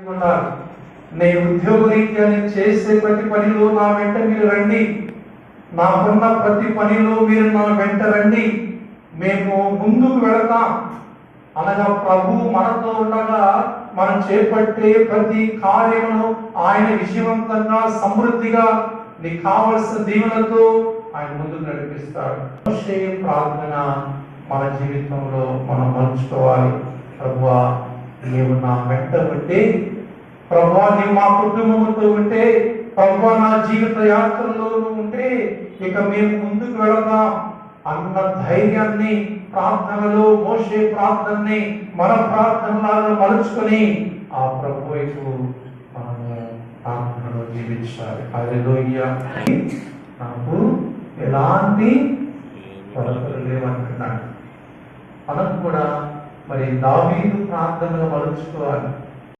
నీ ఉద్యోగ రీత్యా నేను చేసే ప్రతి పనిలో నా వెంట మీరు రండి. నాకున్న ప్రతి పనిలో మీరు నా వెంట రండి. మేము ముందుకు వెళతాం. అనగా ప్రభు మనతో ఉండగా మనం చేపట్టే ప్రతి కార్యమును ఆయన విజయవంతంగా సమృద్ధిగా నీకు కావలసిన దీవెనతో ఆయన ముందుకు నడిపిస్తాడు. ప్రార్థన మన జీవితంలో మనం మలుచుకోవాలి ప్రభువా నీవు నా వెంట ఉంటే ప్రభా నీవు మా కుటుంబంతో ఉంటే ప్రభా నా జీవిత యాత్రలో ఉంటే ఇక మేము ముందుకు వెళదాం. అన్న ధైర్యాన్ని ప్రార్థనలో మోసే ప్రార్థనని మన ప్రార్థనలను మలుచుకొని ఆ ప్రభు వైపు మనము ప్రార్థనలో జీవించాలి. హల్లెలూయా. నాకు ఎలాంటి కొరతలు లేవనుకున్నాడు మనకు కూడా మరి దావీదు ప్రార్థనగా మలుచుకోవాలి.